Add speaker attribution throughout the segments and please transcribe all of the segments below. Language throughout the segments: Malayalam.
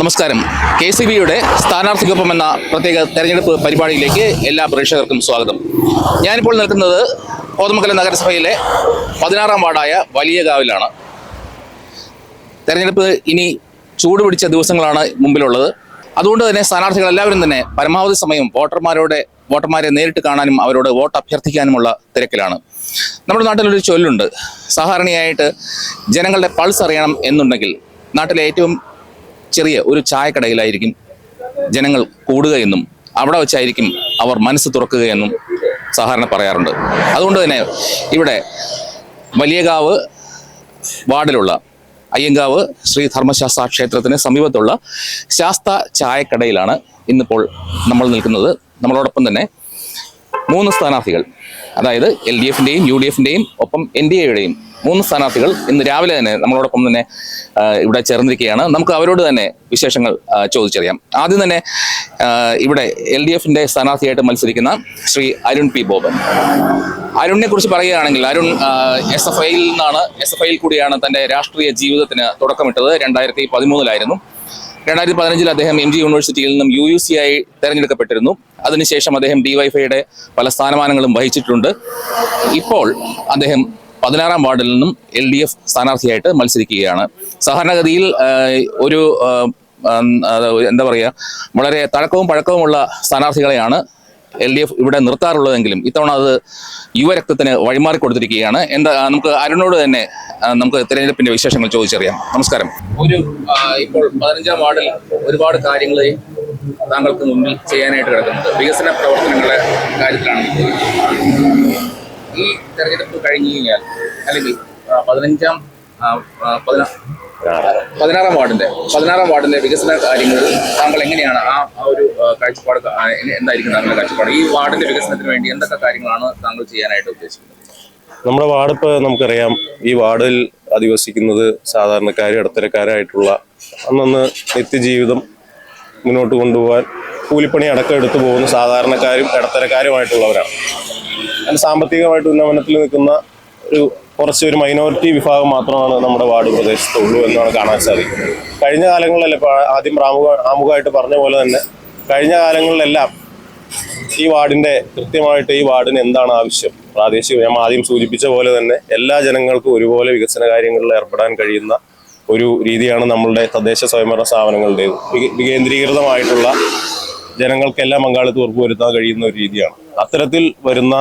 Speaker 1: നമസ്കാരം. കെ സി ബിയുടെ സ്ഥാനാർത്ഥിക്കൊപ്പം എന്ന പ്രത്യേക തെരഞ്ഞെടുപ്പ് പരിപാടിയിലേക്ക് എല്ലാ പ്രേക്ഷകർക്കും സ്വാഗതം. ഞാനിപ്പോൾ നിൽക്കുന്നത് കോതമംഗലം നഗരസഭയിലെ പതിനാറാം വാർഡായ വലിയകാവിലാണ്. തെരഞ്ഞെടുപ്പ് ഇനി ചൂടുപിടിച്ച ദിവസങ്ങളാണ് മുമ്പിലുള്ളത്. അതുകൊണ്ട് തന്നെ സ്ഥാനാർത്ഥികൾ എല്ലാവരും തന്നെ പരമാവധി സമയം വോട്ടർമാരോടെ വോട്ടർമാരെ നേരിട്ട് കാണാനും അവരോട് വോട്ട് അഭ്യർത്ഥിക്കാനുമുള്ള തിരക്കിലാണ്. നമ്മുടെ നാട്ടിലൊരു ചൊല്ലുണ്ട്. സാധാരണയായിട്ട് ജനങ്ങളുടെ പൾസ് അറിയണം എന്നുണ്ടെങ്കിൽ നാട്ടിലെ ഏറ്റവും ചെറിയ ഒരു ചായക്കടയിലായിരിക്കും ജനങ്ങൾ കൂടുകയെന്നും അവിടെ വെച്ചായിരിക്കും അവർ മനസ്സ് തുറക്കുകയെന്നും സാധാരണ പറയാറുണ്ട്. അതുകൊണ്ട് തന്നെ ഇവിടെ വലിയകാവ് വാർഡിലുള്ള അയ്യങ്കാവ് ശ്രീ ധർമ്മശാസ്ത്ര ക്ഷേത്രത്തിന് സമീപത്തുള്ള ശാസ്ത ചായക്കടയിലാണ് ഇന്നിപ്പോൾ നമ്മൾ നിൽക്കുന്നത്. നമ്മളോടൊപ്പം തന്നെ മൂന്ന് സ്ഥാനാർത്ഥികൾ. അതായത് എൽ ഡി എഫിന്റെയും യു ഡി എഫിന്റെയും ഒപ്പം എൻ ഡി എയുടെയും മൂന്ന് സ്ഥാനാർത്ഥികൾ ഇന്ന് രാവിലെ തന്നെ നമ്മളോടൊപ്പം തന്നെ ഇവിടെ ചേർന്നിരിക്കുകയാണ്. നമുക്ക് അവരോട് തന്നെ വിശേഷങ്ങൾ ചോദിച്ചറിയാം. ആദ്യം തന്നെ ഇവിടെ എൽ ഡി എഫിന്റെ സ്ഥാനാർത്ഥിയായിട്ട് മത്സരിക്കുന്ന ശ്രീ അരുൺ പി ബോബൻ. അരുണിനെ കുറിച്ച് പറയുകയാണെങ്കിൽ അരുൺ എസ് എഫ് ഐയിൽ നിന്നാണ് എസ് എഫ് ഐയിൽ കൂടിയാണ് തന്റെ രാഷ്ട്രീയ ജീവിതത്തിന് തുടക്കമിട്ടത്. രണ്ടായിരത്തി പതിമൂന്നിലായിരുന്നു രണ്ടായിരത്തി പതിനഞ്ചിൽ അദ്ദേഹം എം ജി യൂണിവേഴ്സിറ്റിയിൽ നിന്നും യു യു സി ആയി തെരഞ്ഞെടുക്കപ്പെട്ടിരുന്നു. അതിനുശേഷം അദ്ദേഹം ഡിവൈഫൈയുടെ പല സ്ഥാനമാനങ്ങളും വഹിച്ചിട്ടുണ്ട്. ഇപ്പോൾ അദ്ദേഹം പതിനാറാം വാർഡിൽ നിന്നും എൽ ഡി എഫ് സ്ഥാനാർത്ഥിയായിട്ട് മത്സരിക്കുകയാണ്. സാധാരണഗതിയിൽ ഒരു എന്താ പറയുക വളരെ തഴക്കവും പഴക്കവുമുള്ള സ്ഥാനാർത്ഥികളെയാണ് എൽ ഡി എഫ് ഇവിടെ നിർത്താറുള്ളതെങ്കിലും ഇത്തവണ അത് യുവരക്തത്തിന് വഴിമാറി കൊടുത്തിരിക്കുകയാണ്. എന്താ നമുക്ക് അരുണോട് തന്നെ നമുക്ക് തിരഞ്ഞെടുപ്പിന്റെ വിശേഷങ്ങൾ ചോദിച്ചറിയാം. നമസ്കാരം. ഒരു ഇപ്പോൾ പതിനഞ്ചാം വാർഡിൽ ഒരുപാട് കാര്യങ്ങൾ താങ്കൾക്ക് മുന്നിൽ ചെയ്യാനായിട്ട് കിടക്കുന്നത് വികസന പ്രവർത്തനങ്ങളുടെ കാര്യത്തിലാണ്. ഈ തെരഞ്ഞെടുപ്പ് കഴിഞ്ഞു കഴിഞ്ഞാൽ അല്ലെങ്കിൽ പതിനഞ്ചാം പതിനാറാം വാർഡിന്റെ പതിനാറാം വാർഡിന്റെ വികസന കാര്യങ്ങൾ താങ്കൾ എങ്ങനെയാണ് ആ ഒരു കാഴ്ചപ്പാട് എന്തായിരിക്കും താങ്കളുടെ കാഴ്ചപ്പാട്? ഈ വാർഡിന്റെ വികസനത്തിന് വേണ്ടി എന്തൊക്കെ കാര്യങ്ങളാണ് താങ്കൾ ചെയ്യാനായിട്ട് ഉദ്ദേശിക്കുന്നത്?
Speaker 2: നമ്മുടെ വാർഡ് ഇപ്പോൾ നമുക്കറിയാം ഈ വാർഡിൽ അധിവസിക്കുന്നത് സാധാരണക്കാരും ഇടത്തരക്കാരായിട്ടുള്ള അന്നന്ന് നിത്യജീവിതം മുന്നോട്ട് കൊണ്ടുപോകാൻ കൂലിപ്പണി അടക്കം എടുത്തു പോകുന്ന സാധാരണക്കാരും ഇടത്തരക്കാരുമായിട്ടുള്ളവരാണ്. അതിന് സാമ്പത്തികമായിട്ട് ഉന്നമനത്തിൽ നിൽക്കുന്ന ഒരു കുറച്ച് ഒരു മൈനോറിറ്റി വിഭാഗം മാത്രമാണ് നമ്മുടെ വാർഡ് പ്രദേശത്തുള്ളൂ എന്നാണ് കാണാൻ സാധിക്കുന്നത്. കഴിഞ്ഞ കാലങ്ങളിലല്ല ഇപ്പോൾ ആദ്യം ആമുഖ ആമുഖമായിട്ട് പറഞ്ഞ പോലെ തന്നെ കഴിഞ്ഞ കാലങ്ങളിലെല്ലാം ഈ വാർഡിന്റെ കൃത്യമായിട്ട് ഈ വാർഡിന് എന്താണ് ആവശ്യം? പ്രാദേശിക ഞാൻ ആദ്യം സൂചിപ്പിച്ച പോലെ തന്നെ എല്ലാ ജനങ്ങൾക്കും ഒരുപോലെ വികസന കാര്യങ്ങളിൽ ഏർപ്പെടാൻ കഴിയുന്ന ഒരു രീതിയാണ് നമ്മളുടെ തദ്ദേശ സ്വയംഭരണ സ്ഥാപനങ്ങളുടെ വികേന്ദ്രീകൃതമായിട്ടുള്ള ജനങ്ങൾക്കെല്ലാം പങ്കാളിത്തം ഉറപ്പുവരുത്താൻ കഴിയുന്ന ഒരു രീതിയാണ്. അത്തരത്തിൽ വരുന്ന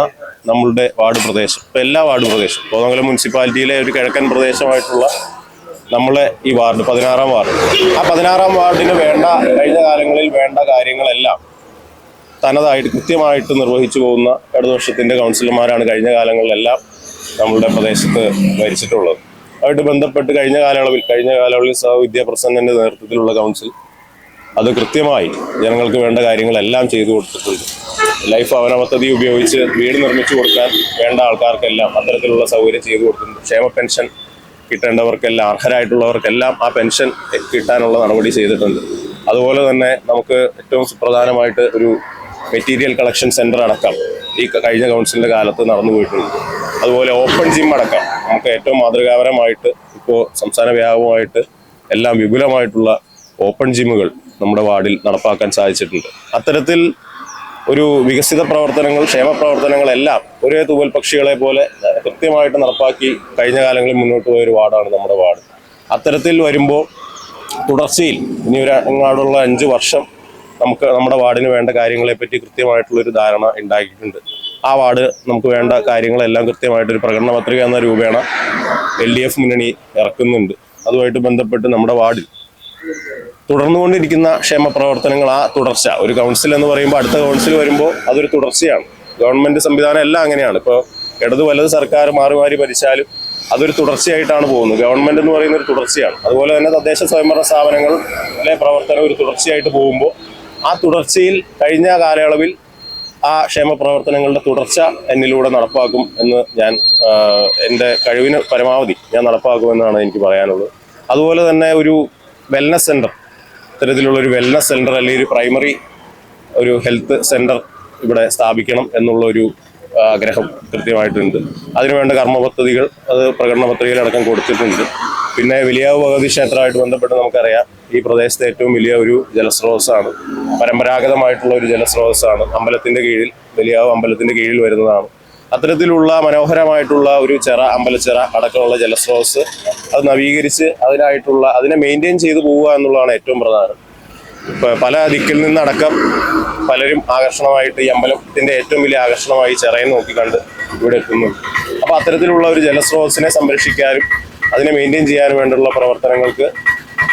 Speaker 2: നമ്മളുടെ വാർഡ് പ്രദേശം ഇപ്പോൾ എല്ലാ വാർഡ് പ്രദേശം കോതമംഗലം മുനിസിപ്പാലിറ്റിയിലെ ഒരു കിഴക്കൻ പ്രദേശമായിട്ടുള്ള നമ്മളെ ഈ വാർഡ് പതിനാറാം വാർഡ്. ആ പതിനാറാം വാർഡിന് വേണ്ട കഴിഞ്ഞ കാലങ്ങളിൽ വേണ്ട കാര്യങ്ങളെല്ലാം തനതായിട്ട് കൃത്യമായിട്ട് നിർവഹിച്ചു പോകുന്ന ഇടതുപക്ഷത്തിന്റെ കൗൺസിലർമാരാണ് കഴിഞ്ഞ കാലങ്ങളിലെല്ലാം നമ്മളുടെ പ്രദേശത്ത് ഭരിച്ചിട്ടുള്ളത്. അതുമായിട്ട് ബന്ധപ്പെട്ട് കഴിഞ്ഞ കാലയളവിൽ കഴിഞ്ഞ കാലയളവിൽ സഹ വിദ്യാപ്രസന്നന്റെ നേതൃത്വത്തിലുള്ള കൗൺസിൽ അത് കൃത്യമായി ജനങ്ങൾക്ക് വേണ്ട കാര്യങ്ങളെല്ലാം ചെയ്തു കൊടുത്തിട്ടുണ്ട്. ലൈഫ് ഭവന പദ്ധതി ഉപയോഗിച്ച് വീട് നിർമ്മിച്ചു കൊടുക്കാൻ വേണ്ട ആൾക്കാർക്കെല്ലാം അത്തരത്തിലുള്ള സൗകര്യം ചെയ്തു കൊടുത്തിട്ടുണ്ട്. ക്ഷേമ പെൻഷൻ കിട്ടേണ്ടവർക്കെല്ലാം അർഹരായിട്ടുള്ളവർക്കെല്ലാം ആ പെൻഷൻ കിട്ടാനുള്ള നടപടി ചെയ്തിട്ടുണ്ട്. അതുപോലെ തന്നെ നമുക്ക് ഏറ്റവും സുപ്രധാനമായിട്ട് ഒരു മെറ്റീരിയൽ കളക്ഷൻ സെന്റർ അടക്കം ഈ കഴിഞ്ഞ കൗൺസിലിന്റെ കാലത്ത് നടന്നു പോയിട്ടുണ്ട് അതുപോലെ ഓപ്പൺ ജിം അടക്കം. നമുക്ക് ഏറ്റവും മാതൃകാപരമായിട്ട് ഇപ്പോൾ സംസ്ഥാന വ്യാപകമായിട്ട് എല്ലാം വിപുലമായിട്ടുള്ള ഓപ്പൺ ജിമ്മുകൾ നമ്മുടെ വാർഡിൽ നടപ്പാക്കാൻ സാധിച്ചിട്ടുണ്ട്. അത്തരത്തിൽ ഒരു വികസിത പ്രവർത്തനങ്ങൾ ക്ഷേമ പ്രവർത്തനങ്ങളെല്ലാം ഒരേ തൂവൽ പക്ഷികളെ പോലെ കൃത്യമായിട്ട് നടപ്പാക്കി കഴിഞ്ഞ കാലങ്ങളിൽ മുന്നോട്ട് പോയ ഒരു വാർഡാണ് നമ്മുടെ വാർഡ്. അത്തരത്തിൽ വരുമ്പോൾ തുടർച്ചയിൽ ഇനി ഒരു അങ്ങാടുള്ള അഞ്ച് വർഷം നമുക്ക് നമ്മുടെ വാർഡിന് വേണ്ട കാര്യങ്ങളെപ്പറ്റി കൃത്യമായിട്ടുള്ളൊരു ധാരണ ഉണ്ടാക്കിയിട്ടുണ്ട്. ആ വാർഡ് നമുക്ക് വേണ്ട കാര്യങ്ങളെല്ലാം കൃത്യമായിട്ട് ഒരു പ്രകടന പത്രിക എന്ന രൂപേണ എൽ ഡി എഫ് മുന്നണി ഇറക്കുന്നുണ്ട്. അതുമായിട്ട് ബന്ധപ്പെട്ട് നമ്മുടെ വാർഡിൽ തുടർന്നുകൊണ്ടിരിക്കുന്ന ക്ഷേമ പ്രവർത്തനങ്ങൾ ആ തുടർച്ച ഒരു കൗൺസിൽ എന്ന് പറയുമ്പോൾ അടുത്ത കൗൺസിൽ വരുമ്പോൾ അതൊരു തുടർച്ചയാണ്. ഗവൺമെന്റ് സംവിധാനം എല്ലാം അങ്ങനെയാണ്. ഇപ്പോൾ ഇടതു വലത് സർക്കാർ മാറി മാറി ഭരിച്ചാലും അതൊരു തുടർച്ചയായിട്ടാണ് പോകുന്നത്. ഗവൺമെന്റ് എന്ന് പറയുന്ന ഒരു തുടർച്ചയാണ്. അതുപോലെ തന്നെ തദ്ദേശ സ്വയംഭരണ സ്ഥാപനങ്ങളിലെ പ്രവർത്തനം ഒരു തുടർച്ചയായിട്ട് പോകുമ്പോൾ ആ തുടർച്ചയിൽ കഴിഞ്ഞ കാലയളവിൽ ആ ക്ഷേമ പ്രവർത്തനങ്ങളുടെ തുടർച്ച എന്നിലൂടെ നടപ്പാക്കും എന്ന് ഞാൻ എന്റെ കഴിവിന് പരമാവധി ഞാൻ നടപ്പാക്കുമെന്നാണ് എനിക്ക് പറയാനുള്ളത്. അതുപോലെ തന്നെ ഒരു വെൽനസ് സെന്റർ ഇത്തരത്തിലുള്ള ഒരു വെൽനസ് സെന്റർ അല്ലെങ്കിൽ ഒരു പ്രൈമറി ഒരു ഹെൽത്ത് സെന്റർ ഇവിടെ സ്ഥാപിക്കണം എന്നുള്ളൊരു ആഗ്രഹം കൃത്യമായിട്ടുണ്ട്. അതിനുവേണ്ട കർമ്മ പദ്ധതികൾ അത് പ്രകടന പത്രികയിലടക്കം കൊടുത്തിട്ടുണ്ട്. പിന്നെ വലിയാവ് ഭഗവതി ക്ഷേത്രമായിട്ട് ബന്ധപ്പെട്ട് നമുക്കറിയാം ഈ പ്രദേശത്തെ ഏറ്റവും വലിയ ഒരു ജലസ്രോതസ്സാണ്. പരമ്പരാഗതമായിട്ടുള്ള ഒരു ജലസ്രോതസ്സാണ്. അമ്പലത്തിന്റെ കീഴിൽ വലിയാവ് അമ്പലത്തിന്റെ കീഴിൽ വരുന്നതാണ്. അത്തരത്തിലുള്ള മനോഹരമായിട്ടുള്ള ഒരു ചെറ അമ്പലച്ചിറ അടക്കമുള്ള ജലസ്രോതസ് അത് നവീകരിച്ച് അതിനായിട്ടുള്ള അതിനെ മെയിന്റെയിൻ ചെയ്തു പോവുക എന്നുള്ളതാണ് ഏറ്റവും പ്രധാനം. പല ദിക്കിൽ നിന്നടക്കം പലരും ആകർഷണമായിട്ട് ഈ അമ്പലത്തിന്റെ ഏറ്റവും വലിയ ആകർഷണമായി ചിറയെ നോക്കിക്കണ്ട് ഇവിടെ എത്തുന്നു അപ്പോൾ അത്തരത്തിലുള്ള ഒരു ജലസ്രോതസ്സിനെ സംരക്ഷിക്കാനും അതിനെ മെയിന്റെയിൻ ചെയ്യാൻ വേണ്ടിയുള്ള പ്രവർത്തനങ്ങൾക്ക്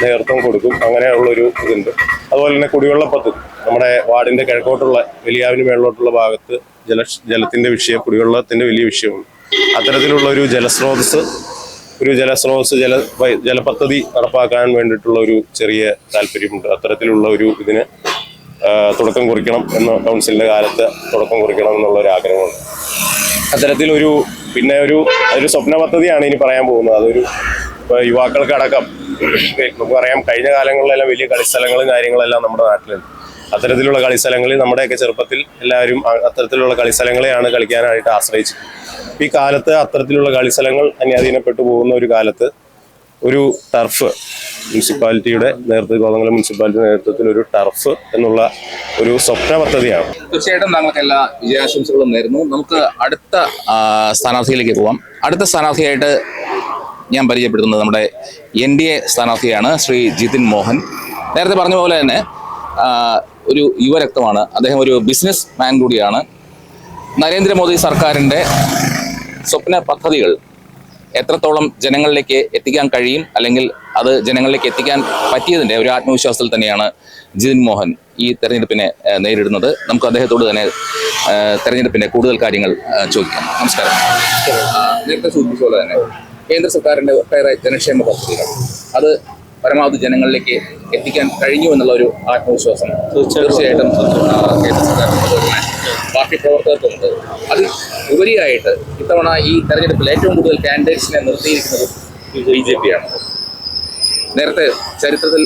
Speaker 2: നേതൃത്വം കൊടുക്കും. അങ്ങനെയുള്ളൊരു ഇതുണ്ട്. അതുപോലെ തന്നെ കുടിവെള്ള പദ്ധതി നമ്മുടെ വാർഡിന്റെ കിഴക്കോട്ടുള്ള വലിയാവിന് മേളിലോട്ടുള്ള ഭാഗത്ത് ജല ജലത്തിന്റെ വിഷയം കുടിവെള്ളത്തിന്റെ വലിയ വിഷയമുണ്ട്. അത്തരത്തിലുള്ള ഒരു ജലസ്രോതസ് ഒരു ജലസ്രോതസ് ജല ജലപദ്ധതി നടപ്പാക്കാൻ വേണ്ടിയിട്ടുള്ള ഒരു ചെറിയ താല്പര്യമുണ്ട്. അത്തരത്തിലുള്ള ഒരു ഇതിന് തുടക്കം കുറിക്കണം എന്ന കൗൺസിലിന്റെ കാലത്ത് തുടക്കം കുറിക്കണം എന്നുള്ള ഒരു ആഗ്രഹമുണ്ട് അത്തരത്തിലൊരു പിന്നെ ഒരു അതൊരു സ്വപ്ന പദ്ധതിയാണ് ഇനി പറയാൻ പോകുന്നത്. അതൊരു ഇപ്പൊ യുവാക്കൾക്കടക്കം പറയാം കഴിഞ്ഞ കാലങ്ങളിലെല്ലാം വലിയ കളിസ്ഥലങ്ങളും കാര്യങ്ങളെല്ലാം നമ്മുടെ നാട്ടിലുണ്ട്. അത്തരത്തിലുള്ള കളിസ്ഥലങ്ങളിൽ നമ്മുടെയൊക്കെ ചെറുപ്പത്തിൽ എല്ലാവരും അത്തരത്തിലുള്ള കളിസ്ഥലങ്ങളെയാണ് കളിക്കാനായിട്ട് ആശ്രയിച്ചത്. ഈ കാലത്ത് അത്തരത്തിലുള്ള കളിസ്ഥലങ്ങൾ അന്യാധീനപ്പെട്ടു പോകുന്ന ഒരു കാലത്ത് ഒരു ടർഫ് മുനിസിപ്പാലിറ്റിയുടെ നേതൃത്വ കോതമംഗലം മുനിസിപ്പാലിറ്റിയുടെ നേതൃത്വത്തിൽ ഒരു ടർഫ് എന്നുള്ള ഒരു സ്വപ്ന പദ്ധതിയാണ്.
Speaker 1: തീർച്ചയായിട്ടും താങ്കൾക്ക് എല്ലാ വിജയാശംസകളും നേരുന്നു. നമുക്ക് അടുത്ത സ്ഥാനാർത്ഥിയിലേക്ക് പോവാം. അടുത്ത സ്ഥാനാർത്ഥിയായിട്ട് ഞാൻ പരിചയപ്പെടുത്തുന്നത് നമ്മുടെ എൻ ഡി എ സ്ഥാനാർത്ഥിയാണ് ശ്രീ ജിതിൻ മോഹൻ. നേരത്തെ പറഞ്ഞ പോലെ തന്നെ ഒരു യുവരക്തമാണ്. അദ്ദേഹം ഒരു ബിസിനസ് മാൻ കൂടിയാണ്. നരേന്ദ്രമോദി സർക്കാരിന്റെ സ്വപ്ന പദ്ധതികൾ എത്രത്തോളം ജനങ്ങളിലേക്ക് എത്തിക്കാൻ കഴിയും? അല്ലെങ്കിൽ അത് ജനങ്ങളിലേക്ക് എത്തിക്കാൻ പറ്റിയതിന്റെ ഒരു ആത്മവിശ്വാസത്തിൽ തന്നെയാണ് ജിതിൻ മോഹൻ ഈ തെരഞ്ഞെടുപ്പിനെ നേരിടുന്നത്. നമുക്ക് അദ്ദേഹത്തോട് തന്നെ തെരഞ്ഞെടുപ്പിന്റെ കൂടുതൽ കാര്യങ്ങൾ ചോദിക്കാം. നമസ്കാരം. നേരത്തെ സൂചിപ്പിച്ച പോലെ തന്നെ കേന്ദ്ര സർക്കാരിന്റെ ഒട്ടേറെ ജനക്ഷേമ പദ്ധതികൾ. അത് പരമാവധി ജനങ്ങളിലേക്ക് എത്തിക്കാൻ കഴിഞ്ഞു എന്നുള്ള ഒരു ആത്മവിശ്വാസം തീർച്ചയായിട്ടും. കേന്ദ്ര സർക്കാരിന് തന്നെ പാർട്ടി പ്രവർത്തകർക്കുണ്ട് അത് ഉപരിയായിട്ട് ഇത്തവണ ഈ തെരഞ്ഞെടുപ്പിൽ ഏറ്റവും കൂടുതൽ കാൻഡിഡേറ്റ്സിനെ നിർത്തിയിരിക്കുന്നത് ബി ജെ പി ആണ്. നേരത്തെ ചരിത്രത്തിൽ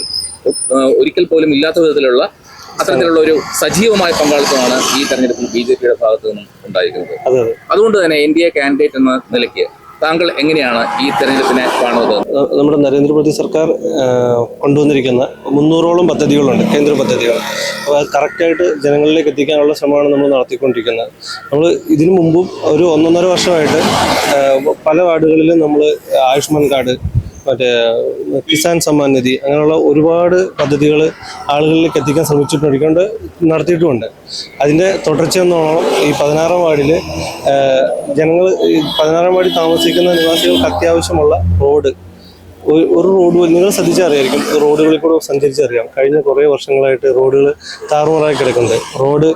Speaker 1: ഒരിക്കൽ പോലും ഇല്ലാത്ത വിധത്തിലുള്ള അത്തരത്തിലുള്ള ഒരു സജീവമായ പങ്കാളിത്തമാണ് ഈ തെരഞ്ഞെടുപ്പിൽ ബി ജെ പിയുടെ ഭാഗത്തു നിന്നും ഉണ്ടായിരിക്കുന്നത്.
Speaker 3: അതെ അതെ.
Speaker 1: അതുകൊണ്ട് തന്നെ എൻ ഡി എ കാൻഡിഡേറ്റ് എന്ന നിലയ്ക്ക് താങ്കൾ എങ്ങനെയാണ് ഈ തെരഞ്ഞെടുപ്പിനെ കാണുന്നത്?
Speaker 3: നമ്മുടെ നരേന്ദ്രമോദി സർക്കാർ കൊണ്ടുവന്നിരിക്കുന്ന മുന്നൂറോളം പദ്ധതികളുണ്ട് കേന്ദ്ര പദ്ധതികൾ. അപ്പോൾ അത് കറക്റ്റായിട്ട് ജനങ്ങളിലേക്ക് എത്തിക്കാനുള്ള ശ്രമമാണ് നമ്മൾ നടത്തിക്കൊണ്ടിരിക്കുന്നത്. നമ്മൾ ഇതിനു മുമ്പും ഒരു ഒന്നൊന്നര വർഷമായിട്ട് പല വാർഡുകളിലും നമ്മൾ ആയുഷ്മാൻ കാർഡ് മറ്റേ കിസാൻ സമ്മാൻ നിധി അങ്ങനെയുള്ള ഒരുപാട് പദ്ധതികൾ ആളുകളിലേക്ക് എത്തിക്കാൻ ശ്രമിച്ചിട്ടുണ്ട് നടത്തിയിട്ടുമുണ്ട്. അതിന്റെ തുടർച്ചയെന്നോണം ഈ പതിനാറാം വാർഡിൽ ജനങ്ങൾ ഈ പതിനാറാം വാർഡിൽ താമസിക്കുന്ന നിവാസികൾക്ക് അത്യാവശ്യമുള്ള റോഡ്. ഒരു റോഡ് നിങ്ങൾ ശ്രദ്ധിച്ചറിയായിരിക്കും റോഡുകളിൽ കൂടെ സഞ്ചരിച്ചറിയാം. കഴിഞ്ഞ കുറേ വർഷങ്ങളായിട്ട് റോഡുകൾ താറുമാറായി കിടക്കുന്നുണ്ട്. റോഡ്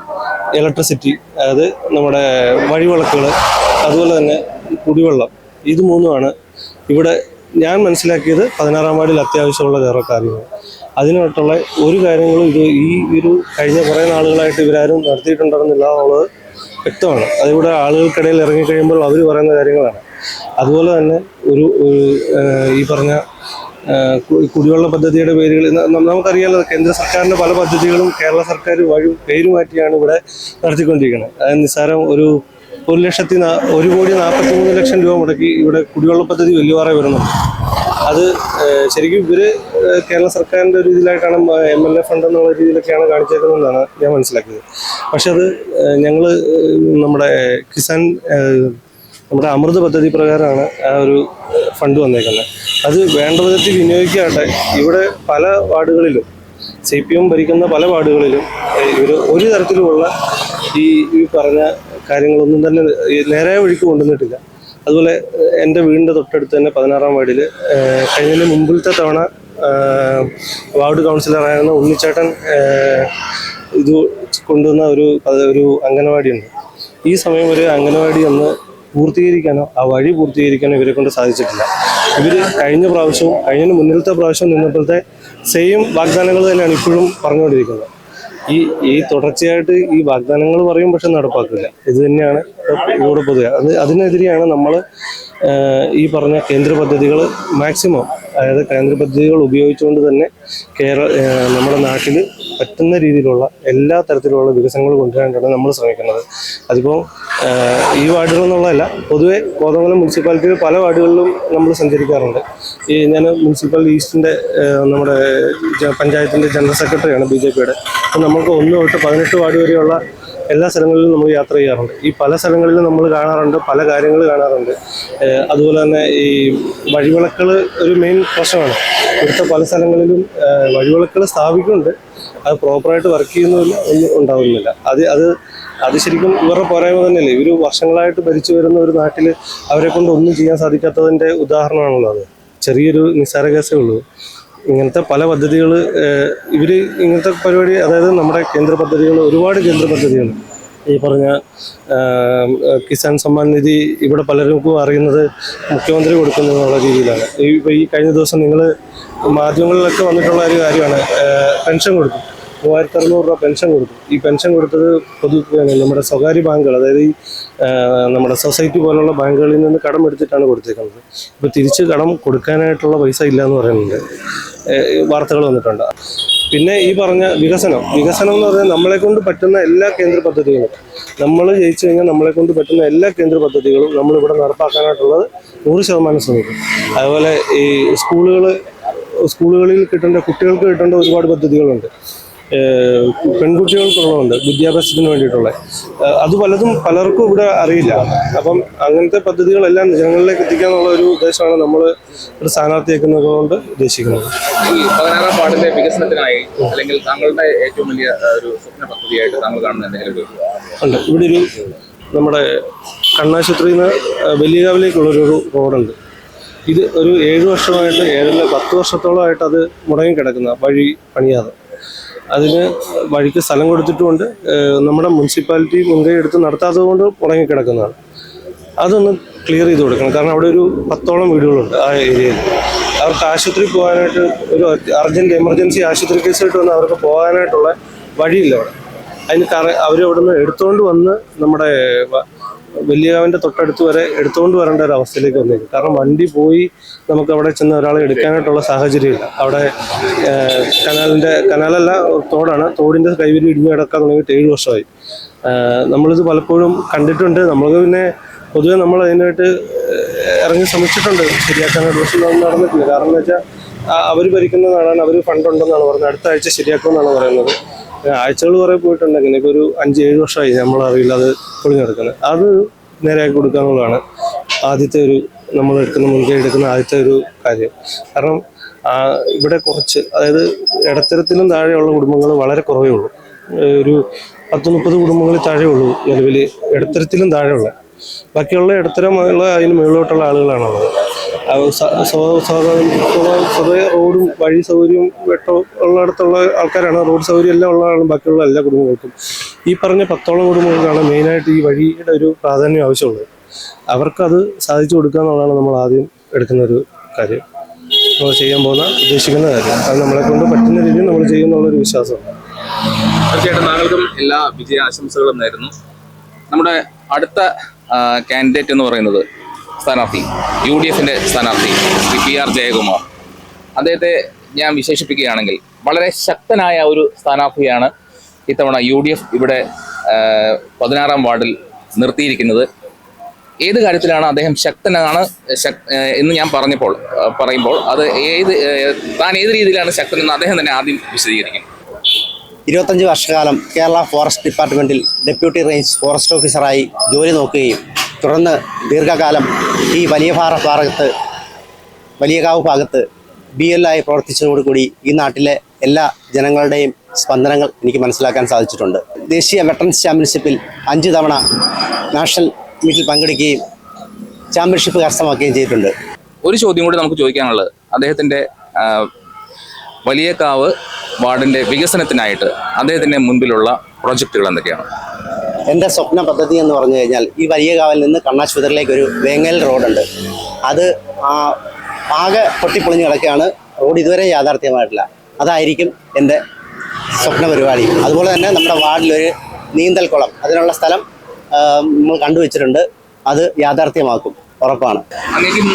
Speaker 3: ഇലക്ട്രിസിറ്റി അതായത് നമ്മുടെ വഴിവിളക്കുകൾ അതുപോലെ തന്നെ കുടിവെള്ളം ഇത് മൂന്നുമാണ് ഇവിടെ ഞാൻ മനസ്സിലാക്കിയത് പതിനാറാം വാർഡിൽ അത്യാവശ്യമുള്ള വേറെ കാര്യങ്ങൾ അതിനായിട്ടുള്ള ഒരു കാര്യങ്ങളും ഇത് ഈ ഒരു കഴിഞ്ഞ കുറേ നാളുകളായിട്ട് ഇവരാരും നടത്തിയിട്ടുണ്ടെന്നില്ല എന്നുള്ളത് വ്യക്തമാണ്. അതിവിടെ ആളുകൾക്കിടയിൽ ഇറങ്ങിക്കഴിയുമ്പോൾ അവർ പറയുന്ന കാര്യങ്ങളാണ്. അതുപോലെ തന്നെ ഒരു ഈ പറഞ്ഞ കുടിവെള്ള പദ്ധതിയുടെ പേരുകൾ നമുക്കറിയാലോ കേന്ദ്ര സർക്കാരിന്റെ പല പദ്ധതികളും കേരള സർക്കാർ വഴി പേരുമാറ്റിയാണ് ഇവിടെ നടത്തിക്കൊണ്ടിരിക്കുന്നത്. അതായത് നിസ്സാരം ഒരു ഒരു ലക്ഷത്തി ഒരു കോടി നാൽപ്പത്തി മൂന്ന് ലക്ഷം രൂപ മുടക്കി ഇവിടെ കുടിവെള്ള പദ്ധതി വെല്ലുവാറ വരുന്നുണ്ട്. അത് ശരിക്കും ഇവർ കേരള സർക്കാരിന്റെ ഒരു ഇതിലായിട്ടാണ് എം എൽ എ ഫണ്ട് എന്നുള്ള രീതിയിലൊക്കെയാണ് കാണിച്ചേക്കുന്നതെന്നാണ് ഞാൻ മനസ്സിലാക്കിയത്. പക്ഷെ അത് ഞങ്ങൾ നമ്മുടെ കിസാൻ നമ്മുടെ അമൃത് പദ്ധതി പ്രകാരമാണ് ആ ഒരു ഫണ്ട് വന്നേക്കുന്നത്. അത് വേണ്ട വിധത്തിൽ വിനിയോഗിക്കാട്ടെ ഇവിടെ പല വാർഡുകളിലും സി പി എം ഭരിക്കുന്ന പല വാർഡുകളിലും ഇവർ ഒരു തരത്തിലുമുള്ള ഈ ഈ പറഞ്ഞ കാര്യങ്ങളൊന്നും തന്നെ നേരെ വഴിക്ക് കൊണ്ടുവന്നിട്ടില്ല. അതുപോലെ എന്റെ വീടിന്റെ തൊട്ടടുത്ത് തന്നെ പതിനാറാം വാർഡിൽ കഴിഞ്ഞതിന് മുമ്പിലത്തെ തവണ വാർഡ് കൗൺസിലറായിരുന്ന ഉണ്ണിച്ചേട്ടൻ ഇത് കൊണ്ടുവന്ന ഒരു ഒരു ഒരു അംഗനവാടിയുണ്ട്. ഈ സമയം വരെ അംഗനവാടി ഒന്ന് പൂർത്തീകരിക്കാനോ ആ വഴി പൂർത്തീകരിക്കാനോ ഇവരെ കൊണ്ട് സാധിച്ചിട്ടില്ല. ഇവർ കഴിഞ്ഞ പ്രാവശ്യവും കഴിഞ്ഞതിന് മുന്നിലത്തെ പ്രാവശ്യം നിന്നപ്പോഴത്തെ സെയിം വാഗ്ദാനങ്ങൾ തന്നെയാണ് ഇപ്പോഴും പറഞ്ഞുകൊണ്ടിരിക്കുന്നത്. ഈ ഈ തുടർച്ചയായിട്ട് ഈ വാഗ്ദാനങ്ങൾ പറയും പക്ഷെ നടപ്പാക്കില്ല. ഇത് തന്നെയാണ് ഇവിടെ പൊതുവെ. അത് അതിനെതിരെയാണ് നമ്മൾ ഈ പറഞ്ഞ കേന്ദ്ര പദ്ധതികൾ മാക്സിമം. അതായത് കേന്ദ്ര പദ്ധതികൾ ഉപയോഗിച്ചുകൊണ്ട് തന്നെ കേരള നമ്മുടെ നാട്ടിൽ പറ്റുന്ന രീതിയിലുള്ള എല്ലാ തരത്തിലുള്ള വികസനങ്ങൾ കൊണ്ടുവരാനാണ് നമ്മൾ ശ്രമിക്കുന്നത്. അതിപ്പോൾ ഈ വാർഡുകൾ എന്നുള്ളതല്ല പൊതുവെ കോതമംഗലം മുനിസിപ്പാലിറ്റിയിൽ പല വാർഡുകളിലും നമ്മൾ സഞ്ചരിക്കാറുണ്ട്. ഈ ഞാൻ മുനിസിപ്പൽ ഈസ്റ്റിന്റെ നമ്മുടെ പഞ്ചായത്തിന്റെ ജനറൽ സെക്രട്ടറിയാണ് ബി ജെ പിയുടെ. അപ്പോൾ നമുക്ക് ഒന്ന് തൊട്ട് പതിനെട്ട് വാർഡ് വരെയുള്ള എല്ലാ സ്ഥലങ്ങളിലും നമ്മൾ യാത്ര ചെയ്യാറുണ്ട്. ഈ പല സ്ഥലങ്ങളിലും നമ്മൾ കാണാറുണ്ട് പല കാര്യങ്ങൾ കാണാറുണ്ട്. അതുപോലെ തന്നെ ഈ വഴിവിളക്കുകൾ ഒരു മെയിൻ പ്രശ്നമാണ്. ഇവിടുത്തെ പല സ്ഥലങ്ങളിലും വഴിവിളക്കുകൾ സ്ഥാപിക്കുന്നുണ്ട്. അത് പ്രോപ്പറായിട്ട് വർക്ക് ചെയ്യുന്നില്ല ഒന്നും ഉണ്ടാകുന്നില്ല അത് അത് അത് ശരിക്കും ഇവരുടെ പോരായ്മ തന്നെയല്ലേ? ഇവർ വർഷങ്ങളായിട്ട് ഭരിച്ചു വരുന്ന ഒരു നാട്ടിൽ അവരെ കൊണ്ട് ഒന്നും ചെയ്യാൻ സാധിക്കാത്തതിന്റെ ഉദാഹരണമാണല്ലോ അത് ചെറിയൊരു നിസ്സാര കേസേ ഉള്ളൂ. ഇങ്ങനത്തെ പല പദ്ധതികൾ ഇവർ ഇങ്ങനത്തെ പരിപാടി അതായത് നമ്മുടെ കേന്ദ്ര പദ്ധതികൾ ഒരുപാട് കേന്ദ്ര പദ്ധതികൾ ഈ പറഞ്ഞ കിസാൻ സമ്മാൻ നിധി ഇവിടെ പലർക്കും അറിയുന്നത് മുഖ്യമന്ത്രി കൊടുക്കുന്നു എന്നുള്ള രീതിയിലാണ്. ഈ കഴിഞ്ഞ ദിവസം നിങ്ങൾ മാധ്യമങ്ങളിലൊക്കെ വന്നിട്ടുള്ള ഒരു കാര്യമാണ് പെൻഷൻ കൊടുക്കും. മൂവായിരത്തി അറുന്നൂറ് രൂപ പെൻഷൻ കൊടുത്തു. ഈ പെൻഷൻ കൊടുത്തത് പൊതു നമ്മുടെ സ്വകാര്യ ബാങ്കുകൾ അതായത് ഈ നമ്മുടെ സൊസൈറ്റി പോലുള്ള ബാങ്കുകളിൽ നിന്ന് കടം എടുത്തിട്ടാണ് കൊടുത്തേക്കുന്നത്. ഇപ്പോൾ തിരിച്ച് കടം കൊടുക്കാനായിട്ടുള്ള പൈസ ഇല്ല എന്ന് പറയുന്നുണ്ട് വാർത്തകൾ വന്നിട്ടുണ്ട്. പിന്നെ ഈ പറഞ്ഞ വികസനം. വികസനം എന്ന് പറഞ്ഞാൽ നമ്മളെ കൊണ്ട് പറ്റുന്ന എല്ലാ കേന്ദ്ര പദ്ധതികളും നമ്മൾ ജയിച്ചു കഴിഞ്ഞാൽ നമ്മളെ കൊണ്ട് പറ്റുന്ന എല്ലാ കേന്ദ്ര പദ്ധതികളും നമ്മളിവിടെ നടപ്പാക്കാനായിട്ടുള്ളത് നൂറ് ശതമാനം ശ്രമിക്കും. അതുപോലെ ഈ സ്കൂളുകൾ സ്കൂളുകളിൽ കിട്ടേണ്ട കുട്ടികൾക്ക് കിട്ടേണ്ട ഒരുപാട് പദ്ധതികളുണ്ട്. പെൺകുട്ടികൾക്കുള്ളതുണ്ട് വിദ്യാഭ്യാസത്തിന് വേണ്ടിയിട്ടുള്ള. അത് പലതും പലർക്കും ഇവിടെ അറിയില്ല. അപ്പം അങ്ങനത്തെ പദ്ധതികളെല്ലാം ജനങ്ങളിലേക്ക് എത്തിക്കുക എന്നുള്ള ഒരു ഉദ്ദേശമാണ് നമ്മൾ ഒരു സ്ഥാനാർത്ഥിയാക്കുന്നത് കൊണ്ട് ഉദ്ദേശിക്കുന്നത്.
Speaker 1: ഈ പതിനാറാം വാർഡിന്റെ വികസനത്തിനായി അല്ലെങ്കിൽ താങ്കളുടെ ഏറ്റവും വലിയ ഒരു സ്വപ്ന പദ്ധതിയായിട്ട് താങ്കൾ കാണുന്ന എന്തെങ്കിലും
Speaker 3: ഉണ്ട്. ഇവിടെ ഒരു നമ്മുടെ കണ്ണാശുപത്രിയിൽ നിന്ന് വലിയകാവിലേക്കുള്ളൊരു റോഡുണ്ട്. ഇത് ഒരു ഏഴ് വർഷമായിട്ട് ഏഴല്ല പത്ത് വർഷത്തോളമായിട്ട് അത് മുടങ്ങി കിടക്കുന്ന വഴി പണിയാതെ. അതിന് വഴിക്ക് സ്ഥലം കൊടുത്തിട്ടുമുണ്ട്. നമ്മുടെ മുനിസിപ്പാലിറ്റി മുൻകൈ എടുത്ത് നടത്താത്തത് കൊണ്ട് മുടങ്ങി കിടക്കുന്നതാണ് അതൊന്ന് ക്ലിയർ ചെയ്ത് കൊടുക്കണം. കാരണം അവിടെ ഒരു പത്തോളം വീടുകളുണ്ട് ആ ഏരിയയിൽ. അവർക്ക് ആശുപത്രി പോകാനായിട്ട് ഒരു അർജന്റ് എമർജൻസി ആശുപത്രി കേസായിട്ട് വന്ന് അവർക്ക് പോകാനായിട്ടുള്ള വഴിയില്ല അവിടെ. അതിന് കറ നിന്ന് എടുത്തുകൊണ്ട് വന്ന് നമ്മുടെ വ- വലിയകാവിന്റെ തൊട്ടടുത്ത് വരെ എടുത്തുകൊണ്ട് വരേണ്ട ഒരു അവസ്ഥയിലേക്ക് വന്നേക്കും. കാരണം വണ്ടി പോയി നമുക്ക് അവിടെ ചെന്ന് ഒരാളെ എടുക്കാനായിട്ടുള്ള സാഹചര്യമില്ല. അവിടെ കനാലിന്റെ കനാലല്ല തോടാണ്. തോടിന്റെ കൈവരി ഇടിഞ്ഞു കിടക്കാൻ തുടങ്ങിയിട്ട് ഏഴ് വർഷമായി. നമ്മളിത് പലപ്പോഴും കണ്ടിട്ടുണ്ട്. നമ്മൾക്ക് പിന്നെ പൊതുവെ നമ്മൾ അതിനായിട്ട് ഇറങ്ങി ശ്രമിച്ചിട്ടുണ്ട് ശരിയാക്കാനായിട്ട് പക്ഷെ നടന്നിട്ടില്ല. കാരണം എന്ന് വെച്ചാൽ അവർ ഭരിക്കുന്നതാണ് അവർ ഫണ്ട് ഉണ്ടെന്നാണ് പറയുന്നത് അടുത്ത ആഴ്ച ശരിയാക്കുമെന്നാണ് പറയുന്നത്. ആഴ്ചകൾ കുറേ പോയിട്ടുണ്ട്. ഒരു അഞ്ച് ഏഴ് വർഷമായി അത് പൊളിഞ്ഞു കിടക്കുന്നത് അത് നേരെയാക്കി കൊടുക്കാനുള്ളതാണ് ആദ്യത്തെ ഒരു നമ്മൾ എടുക്കുന്ന മുൻകൈ എടുക്കുന്ന ആദ്യത്തെ ഒരു കാര്യം. കാരണം ഇവിടെ കുറച്ച് അതായത് ഇടത്തരത്തിലും താഴെയുള്ള കുടുംബങ്ങൾ വളരെ കുറവേ ഉള്ളൂ. ഒരു പത്ത് മുപ്പത് കുടുംബങ്ങളിൽ താഴെ ഉള്ളൂ നിലവിൽ ഇടത്തരത്തിലും താഴെയുള്ള. ബാക്കിയുള്ള ഇടത്തരമുള്ള അതിന് മുകളിലോട്ടുള്ള ആളുകളാണുള്ളത്. സ്വതവേ റോഡും വഴി സൗകര്യവും വെട്ടോ ഉള്ളിടത്തുള്ള ആൾക്കാരാണ്. റോഡ് സൗകര്യം എല്ലാം ഉള്ളതാണ് ബാക്കിയുള്ള എല്ലാ കുടുംബങ്ങൾക്കും. ഈ പറഞ്ഞ പത്തോളം കുടുംബങ്ങൾക്കാണ് മെയിനായിട്ട് ഈ വഴിയുടെ ഒരു പ്രാധാന്യം ആവശ്യമുള്ളത്. അവർക്കത് സാധിച്ചു കൊടുക്കുക എന്നുള്ളതാണ് നമ്മൾ ആദ്യം എടുക്കുന്ന ഒരു കാര്യം. നമ്മൾ ചെയ്യാൻ പോകുന്ന ഉദ്ദേശിക്കുന്ന കാര്യം. അത് നമ്മളെ കൊണ്ട് പറ്റുന്ന രീതിയിൽ നമ്മൾ ചെയ്യുന്നുള്ളൊരു വിശ്വാസമാണ്
Speaker 1: തീർച്ചയായിട്ടും താങ്കൾക്കും എല്ലാ വിജയാശംസകളും നേരുന്നു. നമ്മുടെ അടുത്ത കാൻഡിഡേറ്റ് എന്ന് പറയുന്നത് സ്ഥാനാർത്ഥി യു ഡി എഫിന്റെ സ്ഥാനാർത്ഥി ശ്രീ പി ആർ ജയകുമാർ. അദ്ദേഹത്തെ ഞാൻ വിശേഷിപ്പിക്കുകയാണെങ്കിൽ വളരെ ശക്തനായ ഒരു സ്ഥാനാർത്ഥിയാണ് ഇത്തവണ യു ഡി എഫ് ഇവിടെ പതിനാറാം വാർഡിൽ നിർത്തിയിരിക്കുന്നത്. ഏത് കാര്യത്തിലാണ് അദ്ദേഹം ശക്തനാണ് ശക്- എന്ന് ഞാൻ പറഞ്ഞപ്പോൾ പറയുമ്പോൾ അത് ഏത് താൻ ഏത് രീതിയിലാണ് ശക്തനെന്ന് അദ്ദേഹം തന്നെ ആദ്യം വിശദീകരിക്കും.
Speaker 4: ഇരുപത്തഞ്ച് വർഷക്കാലം കേരള ഫോറസ്റ്റ് ഡിപ്പാർട്ട്മെന്റിൽ ഡെപ്യൂട്ടി റേഞ്ച് ഫോറസ്റ്റ് ഓഫീസറായി ജോലി നോക്കുകയും തുടർന്ന് ദീർഘകാലം ഈ വലിയ പാറ ഭാഗത്ത് വലിയകാവ് ഭാഗത്ത് ബി എൽ ആയി പ്രവർത്തിച്ചതോടുകൂടി ഈ നാട്ടിലെ എല്ലാ ജനങ്ങളുടെയും സ്പന്ദനങ്ങൾ എനിക്ക് മനസ്സിലാക്കാൻ സാധിച്ചിട്ടുണ്ട്. ദേശീയ വെട്ടറൻസ് ചാമ്പ്യൻഷിപ്പിൽ അഞ്ച് തവണ നാഷണൽ മീറ്റിൽ പങ്കെടുക്കുകയും ചാമ്പ്യൻഷിപ്പ് കരസ്ഥമാക്കുകയും ചെയ്തിട്ടുണ്ട്.
Speaker 1: ഒരു ചോദ്യം കൂടി നമുക്ക് ചോദിക്കാനുള്ളത്. അദ്ദേഹത്തിന്റെ വലിയകാവ് വാർഡിന്റെ വികസനത്തിനായിട്ട് അദ്ദേഹത്തിന്റെ മുൻപിലുള്ള പ്രോജക്റ്റുകൾ എന്തൊക്കെയാണ്?
Speaker 4: എന്റെ സ്വപ്ന പദ്ധതി എന്ന് പറഞ്ഞു കഴിഞ്ഞാൽ ഈ വലിയ കാവിൽ നിന്ന് കണ്ണാശുപത്രിയിലേക്ക് ഒരു വേങ്ങൽ റോഡുണ്ട്. അത് ആ, ആകെ പൊട്ടിപ്പൊളിഞ്ഞ് കിടക്കുകയാണ്. റോഡ് ഇതുവരെ യാഥാർത്ഥ്യമായിട്ടില്ല. അതായിരിക്കും എന്റെ സ്വപ്ന പരിപാടി. അതുപോലെ തന്നെ നമ്മുടെ വാർഡിലൊരു നീന്തൽ കുളം. അതിനുള്ള സ്ഥലം നമ്മൾ കണ്ടുവച്ചിട്ടുണ്ട്. അത് യാഥാർത്ഥ്യമാക്കും. ഉറപ്പാണ്.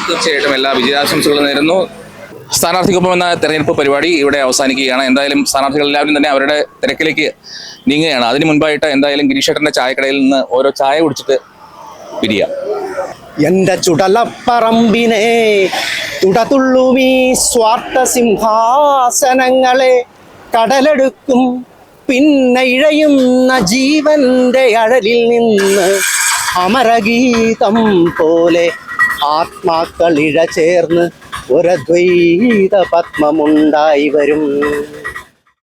Speaker 1: തീർച്ചയായിട്ടും എല്ലാ വിജയാശംസകളും നേരുന്നു. സ്ഥാനാർത്ഥിക്കൊപ്പം എന്ന തെരഞ്ഞെടുപ്പ് പരിപാടി ഇവിടെ അവസാനിക്കുകയാണ്. എന്തായാലും സ്ഥാനാർത്ഥികൾ എല്ലാവരും തന്നെ അവരുടെ തിരക്കിലേക്ക് നീങ്ങുകയാണ്. അതിന് മുൻപായിട്ട് എന്തായാലും ഗിരീഷേട്ടന്റെ ചായക്കടയിൽ നിന്ന് ഓരോ ചായ കുടിച്ചിട്ട് പിരിയാം.
Speaker 4: എന്റെ ചുടലപ്പറമ്പിനെ തുടതുള്ളുമീ സ്വാർത്ഥ സിംഹാസനങ്ങളെ കടലെടുക്കും. പിന്നെ ഇഴയുന്ന ജീവന്റെ അഴലിൽ നിന്ന് അമരഗീതം പോലെ ആത്മാക്കൾ ഇഴ ചേർന്ന് ഒരദ്വൈത പത്മമുണ്ടായി വരും.